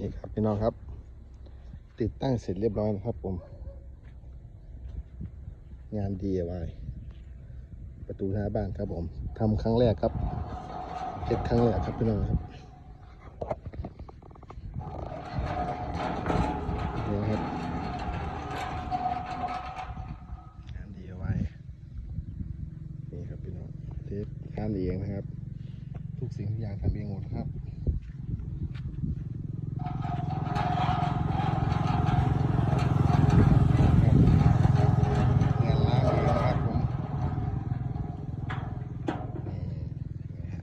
นี่ครับพี่น้องครับ ติดตั้งเสร็จเรียบร้อยนะครับผม งาน DIY ประตูหน้าบ้านครับผมทำครั้งแรกครับเจ็ดครั้งแรกครับพี่น้องครับนี่ครับงาน DIY นี่ครับพี่น้องเทปงานเองนะครับ ทุกสิ่งทุกอย่างทำเองหมดครับ งานล้างเองนะครับผมนี่นะฮะ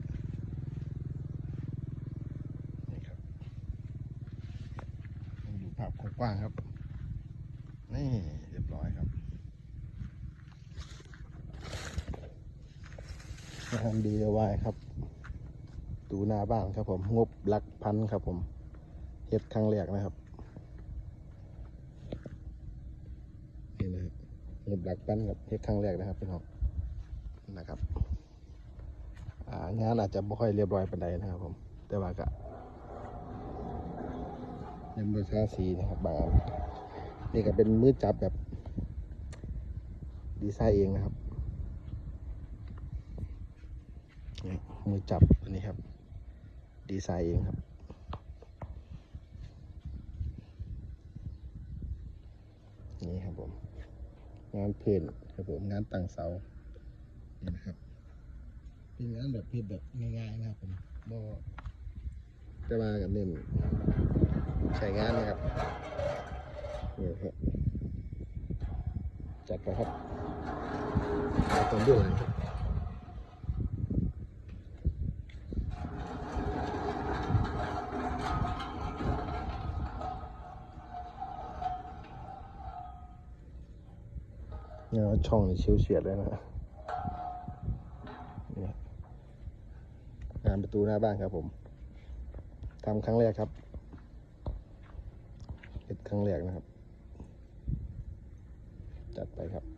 นี่ครับมันอยู่ ภาพกว้างครับ นี่เรียบร้อยครับงานดีเอาไว้ครับ ดูหน้าบ้านครับผม งบหลักพันครับผมเฮ็ดครั้งแรกนะครับนี่นะครับเห็บหลักปั้นกับเฮ็ดครั้งแรกนะครับพี่น้องนะครับงานอาจจะไม่ค่อยเรียบร้อยปานใดนะครับผม แต่ว่าก็ ยังไม่ทาสีนะครับบางนี่ก็เป็นมือจับแบบดีไซน์เองนะครับมือจับอันนี้ครับ ดีไซน์เองครับนี่ครับผม งานเพลนครับผมงานตั้งเสานี่นะครับเป็นงานแบบเพลนแบบง่ายๆนะครับผมบ่จะมากับเน้น ใช้งานนะครับนี่ครับจัดไปครับเอาคนด้วยนะครับเนี่ยช่องนี่ชิวเฉียดเลยนะงานประตูหน้าบ้านครับผมทำครั้งแรกครับ ครั้งแรกนะครับ จัดไปครับ